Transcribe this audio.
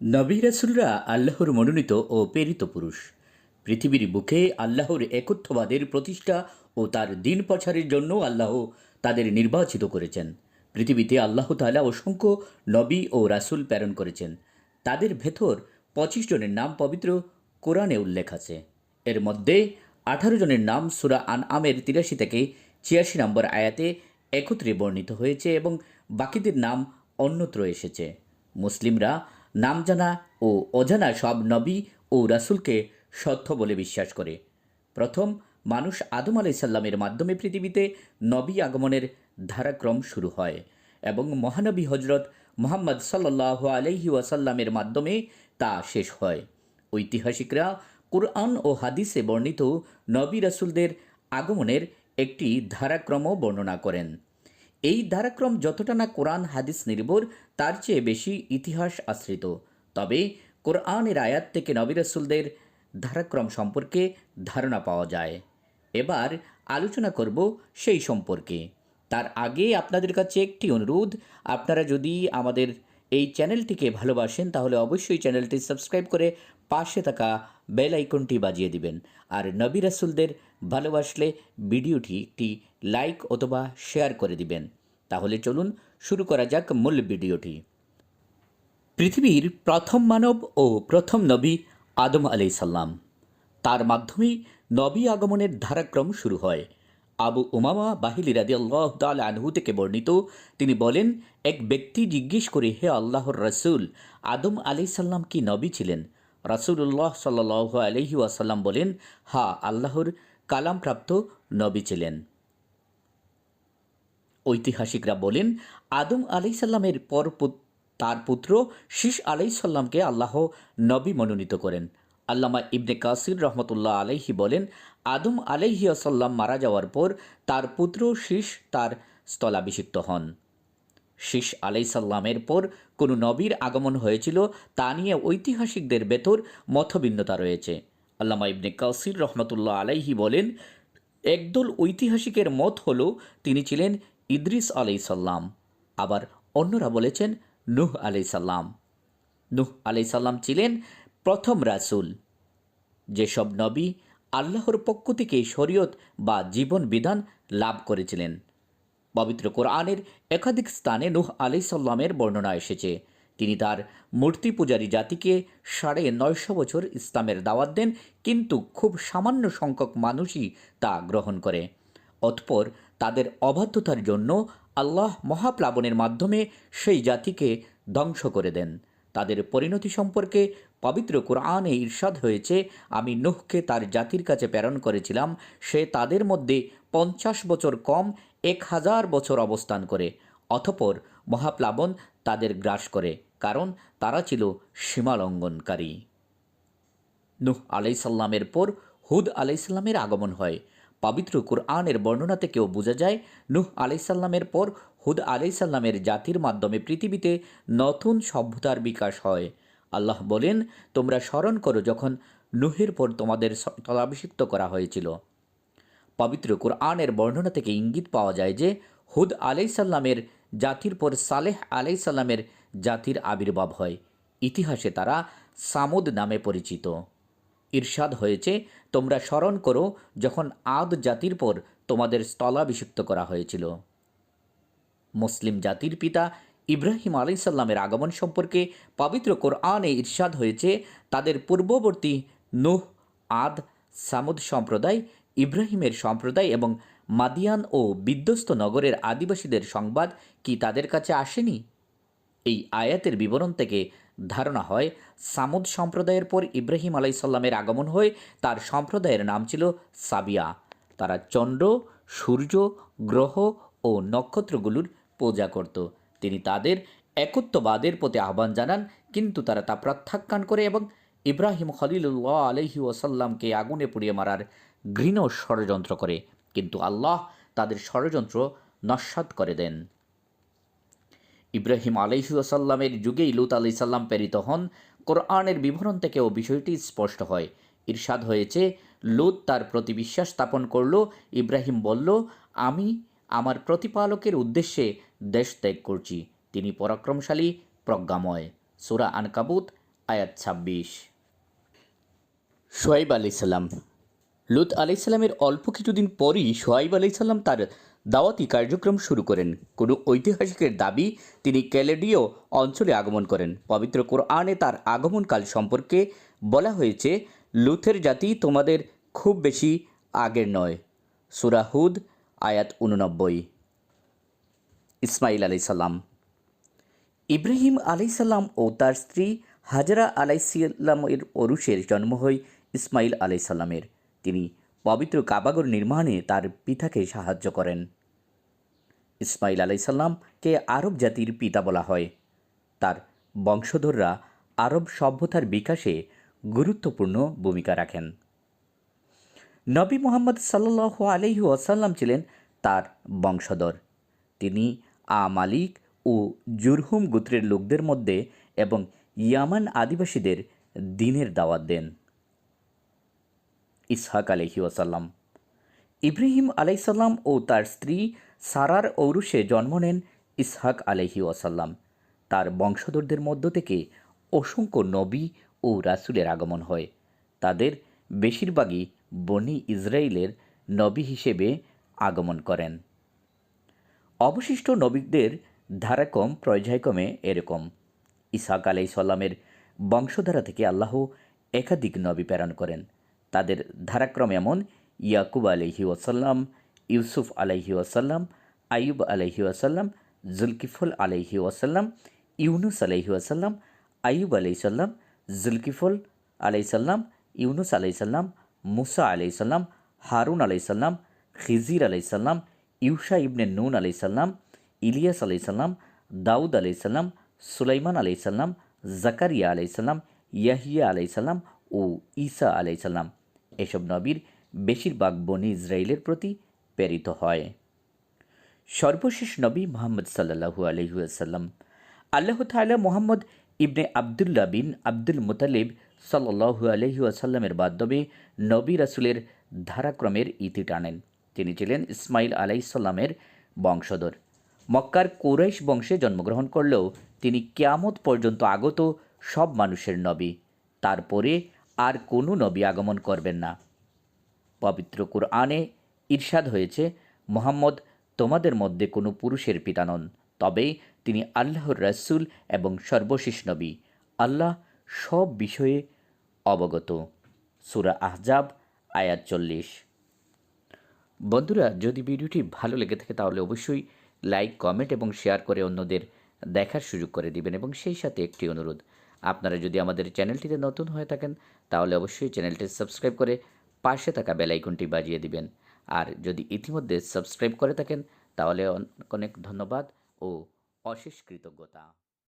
নবী রাসুলরা আল্লাহর মনোনীত ও প্রেরিত পুরুষ। পৃথিবীর বুকে আল্লাহর একত্ববাদের প্রতিষ্ঠা ও তার দিন প্রচারের জন্য আল্লাহ তাদের নির্বাচিত করেছেন। পৃথিবীতে আল্লাহ তালা অসংখ্য নবী ও রাসূল প্রেরণ করেছেন। তাদের ভেতর পঁচিশ জনের নাম পবিত্র কোরআনে উল্লেখ আছে। এর মধ্যে আঠারো জনের নাম সুরা আন আমের তিরাশি থেকে ছিয়াশি নম্বর আয়াতে একত্রে বর্ণিত হয়েছে এবং বাকিদের নাম অন্যত্র এসেছে। মুসলিমরা নাম জানা ও অজানা সব নবী ও রাসূলকে সত্য বলে বিশ্বাস করে। প্রথম, মানুষ আদম আলাইসাল্লামের মাধ্যমে পৃথিবীতে নবী আগমনের ধারাক্রম শুরু হয় এবং মহানবী হজরত মোহাম্মদ সাল্লাহ আলাইহি ওয়াসাল্লামের মাধ্যমে তা শেষ হয়। ঐতিহাসিকরা কুরআন ও হাদিসে বর্ণিত নবী রাসূলদের আগমনের একটি ধারাক্রম বর্ণনা করেন। এই ধারাক্রম যতটা না কোরআন হাদিস নির্ভর, তার চেয়ে বেশি ইতিহাস আশ্রিত। তবে কোরআনের আয়াত থেকে নবী রাসূলদের ধারাক্রম সম্পর্কে ধারণা পাওয়া যায়। এবার আলোচনা করব সেই সম্পর্কে। তার আগে আপনাদের কাছে একটি অনুরোধ, আপনারা যদি আমাদের এই চ্যানেলটিকে ভালোবাসেন, তাহলে অবশ্যই চ্যানেলটি সাবস্ক্রাইব করে পাশে থাকা বেল আইকনটি বাজিয়ে দিবেন। আর নবী রাসুলদের ভালোবাসলে ভিডিওটি একটি লাইক অথবা শেয়ার করে দিবেন। তাহলে চলুন শুরু করা যাক মূল ভিডিওটি। পৃথিবীর প্রথম মানব ও প্রথম নবী আদম আলাই সাল্লাম তার মাধ্যমেই নবী আগমনের ধারাক্রম শুরু হয়। আবু উমামা বাহিলি রাদি আল্লাহ তাল আনহু থেকে বর্ণিত তিনি বলেন, এক ব্যক্তি জিজ্ঞেস করে, হে আল্লাহর রসুল, আদম আলি সাল্লাম কি নবী ছিলেন? রাসুল্লাহ সাল্লাহ আলহি ওয়াসাল্লাম বলেন হা আল্লাহর কালামপ্রাপ্ত নবী ছিলেন। ঐতিহাসিকরা বলেন, আদম আলাইসাল্লামের পর তার পুত্র শীষ আলাইসাল্লামকে আল্লাহ নবী মনোনীত করেন। আল্লামা ইবনে কাসির রহমতুল্লাহ আলাইহি বলেন, আদম আলাইহি আসাল্লাম মারা যাওয়ার পর তার পুত্র শীষ তার স্থলাভিষিক্ত হন। শীষ আলাইসাল্লামের পর কোনো নবীর আগমন হয়েছিল তা নিয়ে ঐতিহাসিকদের ভেতর মতভিন্নতা রয়েছে। আল্লামা ইবনে কাসির রহমতুল্লাহ আলাইহি বলেন, একদল ঐতিহাসিকের মত হলো, তিনি ছিলেন ইদ্রিস আলাইসাল্লাম আবার অন্যরা বলেছেন নুহ আলাইসাল্লাম নুহ আলাইসাল্লাম ছিলেন প্রথম রাসূল। যেসব নবী আল্লাহর পক্ষ থেকে শরীয়ত বা জীবন বিধান লাভ করেছিলেন। পবিত্র কোরআনের একাধিক স্থানে নুহ আলি সাল্লামের বর্ণনা এসেছে। তিনি তার মূর্তি পূজারী জাতিকে সাড়ে নয়শো বছর ইসলামের দাওয়াত দেন, কিন্তু খুব সামান্য সংখ্যক মানুষই তা গ্রহণ করে। অতপর তাদের অবাধ্যতার জন্য আল্লাহ মহাপ্লাবনের মাধ্যমে সেই জাতিকে ধ্বংস করে দেন। তাদের পরিণতি সম্পর্কে পবিত্র কোরআনে ঈর্ষাদ হয়েছে, আমি নুহকে তার জাতির কাছে প্রেরণ করেছিলাম, সে তাদের মধ্যে পঞ্চাশ বছর কম, এক হাজার বছর অবস্থান করে অথপর মহাপ্লাবন তাদের গ্রাস করে, কারণ তারা ছিল সীমালঙ্ঘনকারী। নুহ আলাইসাল্লামের পর হুদ আলাইসাল্লামের আগমন হয়। পবিত্র কুরআনের বর্ণনা থেকেও বোঝা যায়, নুহ আলাইসাল্লামের পর হুদ আলাইসাল্লামের জাতির মাধ্যমে পৃথিবীতে নতুন সভ্যতার বিকাশ হয়। আল্লাহ বলেন, তোমরা স্মরণ করো যখন নুহের পর তোমাদের তলাভিষিক্ত করা হয়েছিল। পবিত্র কুরআনের বর্ণনা থেকে ইঙ্গিত পাওয়া যায় যে, হুদ আলাইসাল্লামের জাতির পর সালেহ আলাইসাল্লামের জাতির আবির্ভাব হয়। ইতিহাসে তারা সামুদ নামে পরিচিত। ঈর্ষাদ হয়েছে, তোমরা স্মরণ করো যখন আদ জাতির পর তোমাদের স্থলাভিষিক্ত করা হয়েছিল। মুসলিম জাতির পিতা ইব্রাহিম আলাইসাল্লামের আগমন সম্পর্কে পবিত্র কোরআনে ঈর্ষাদ হয়েছে, তাদের পূর্ববর্তী নুহ, আদ, সামুদ সম্প্রদায়, ইব্রাহিমের সম্প্রদায় এবং মাদিয়ান ও বিধ্বস্ত নগরের আদিবাসীদের সংবাদ কি তাদের কাছে আসেনি? এই আয়াতের বিবরণ থেকে ধারণা হয়, সামুদ সম্প্রদায়ের পর ইব্রাহিম আলাইসাল্লামের আগমন হয়ে তার সম্প্রদায়ের নাম ছিল সাবিয়া। তারা চন্দ্র, সূর্য, গ্রহ ও নক্ষত্রগুলোর পূজা করত। তিনি তাদের একত্ববাদের প্রতি আহ্বান জানান, কিন্তু তারা তা প্রত্যাখ্যান করে এবং ইব্রাহিম খলিলুল্লাহ আলহি ওসাল্লামকে আগুনে পুড়িয়ে মারার ঘৃণ ষড়যন্ত্র করে। কিন্তু আল্লাহ তাদের ষড়যন্ত্র নস্বাত করে দেন। ইব্রাহিম আলহিউসাল্লামের যুগেই লুত আলি সাল্লাম প্রেরিত হন, কোরআনের বিবরণ থেকেও বিষয়টি স্পষ্ট হয়। ঈর্ষাদ হয়েছে, লুত তার প্রতি বিশ্বাস স্থাপন করল, ইব্রাহিম বলল, আমি আমার প্রতিপালকের উদ্দেশ্যে দেশ ত্যাগ করছি। তিনি পরাক্রমশালী, প্রজ্ঞাময়। সুরা আনকাবুত, আয়াত ছাব্বিশ। সোয়াইব আলাইসাল্লাম লুত আলাইসাল্লামের অল্প কিছুদিন পরই সোয়াইব আলাইসাল্লাম তার দাওয়াতি কার্যক্রম শুরু করেন। কোনো ঐতিহাসিকের দাবি তিনি ক্যালেডিও অঞ্চলে আগমন করেন। পবিত্র কোরআনে তার আগমনকাল সম্পর্কে বলা হয়েছে, লুথের জাতি তোমাদের খুব বেশি আগের নয়। সুরাহুদ আয়াত উননব্বই ইসমাইল আলাইসাল্লাম ইব্রাহিম আলাইসাল্লাম ও তার স্ত্রী হাজরা আলাইসাল্লামের অরুষের জন্ম হয় ইসমাইল আলাইসাল্লামের তিনি পবিত্র কাবাগর নির্মাণে তার পিতাকে সাহায্য করেন। ইসমাইল আলাইসাল্লামকে আরব জাতির পিতা বলা হয়। তার বংশধররা আরব সভ্যতার বিকাশে গুরুত্বপূর্ণ ভূমিকা রাখেন। নবী মোহাম্মদ সাল্লাহ আলহি ওয়াসাল্লাম ছিলেন তার বংশধর। তিনি আ মালিক ও জুরহুম গোত্রের লোকদের মধ্যে এবং ইয়ামান আদিবাসীদের দিনের দাওয়াত দেন। ইসহাক আলহি ওয়াসাল্লাম। ইব্রাহিম আলাইসাল্লাম ও তার স্ত্রী সারার ঔরুষে জন্ম নেন ইসহাক আলহি ওয়াসাল্লাম। তার বংশধরদের মধ্য থেকে অসংখ্য নবী ও রাসুলের আগমন হয়। তাদের বেশিরভাগই বনি ইসরায়েলের নবী হিসেবে আগমন করেন। অবশিষ্ট নবীদের ধারাক্রম পর্যায়ক্রমে এরকম। ইসাক আলাই সাল্লামের বংশধারা থেকে আল্লাহ একাধিক নবী প্রেরণ করেন। তাদের ধারাক্রম এমন ইয়াকুব আলহি ওয়াসাল্লাম ইউসুফ আলহি ওয়াসাল্লাম আইয়ুব আলহি ওয়াসাল্লাম জুলকিফুল আলহি ওয়াসাল্লাম ইউনুস আলহি ওয়াসাল্লাম আইয়ুব আলাইসাল্লাম জুলকিফুল আলাইসাল্লাম ইউনুস আলাইসাল্লাম মুসা আলাইসাল্লাম হারুন আলাইসাল্লাম খিজির আলাইসাল্লাম ইউসা ইবনে নুন আলাইসাল্লাম ইলিয়াস আলাইসাল্লাম দাউদ আলাইসাল্লাম সুলাইমান আলাইসাল্লাম জাকারিয়া আলাইসাল্লাম ইয়াহিয়া আলাইসাল্লাম ও ঈসা আলাইসাল্লাম এসব নবীর বেশিরভাগ বনি ইসরায়েলের প্রতি প্রেরিত হয়। সর্বশেষ নবী মোহাম্মদ সাল্লাহু আলহিউসাল্লাম আল্লাহ তালা মোহাম্মদ ইবনে আবদুল্লা বিন আব্দুল মুতালিব সাল্লাহু আলহি আসাল্লামের মাধ্যমে নবী রাসুলের ধারাক্রমের ইতি টানেন। তিনি ছিলেন ইসমাইল আলাইসাল্লামের বংশধর। মক্কার কোরাইশ বংশে জন্মগ্রহণ করলেও তিনি কেয়ামত পর্যন্ত আগত সব মানুষের নবী। তারপরে আর কোনো নবী আগমন করবেন না। পবিত্র কুরআনে ঈর্ষাদ হয়েছে, মোহাম্মদ, তোমাদের মধ্যে কোনো পুরুষের পিতা নন তবে তিনি আল্লাহর রাসূল এবং সর্বশেষ নবী। আল্লাহ সব বিষয়ে অবগত। সুরা আহজাব, আয়াত চল্লিশ। বন্ধুরা, যদি ভিডিওটি ভালো লেগে থাকে, তাহলে অবশ্যই লাইক, কমেন্ট এবং শেয়ার করে অন্যদের দেখার সুযোগ করে দিবেন এবং সেই সাথে একটি অনুরোধ আপনারা যদি আমাদের চ্যানেলটিতে নতুন হয়ে থাকেন, তাহলে অবশ্যই চ্যানেলটি সাবস্ক্রাইব করে পাশে থাকা বেলাইকনটি বাজিয়ে দিবেন। আর যদি ইতিমধ্যে সাবস্ক্রাইব করে থাকেন, তাহলে অনেক ধন্যবাদ ও অশেষ কৃতজ্ঞতা।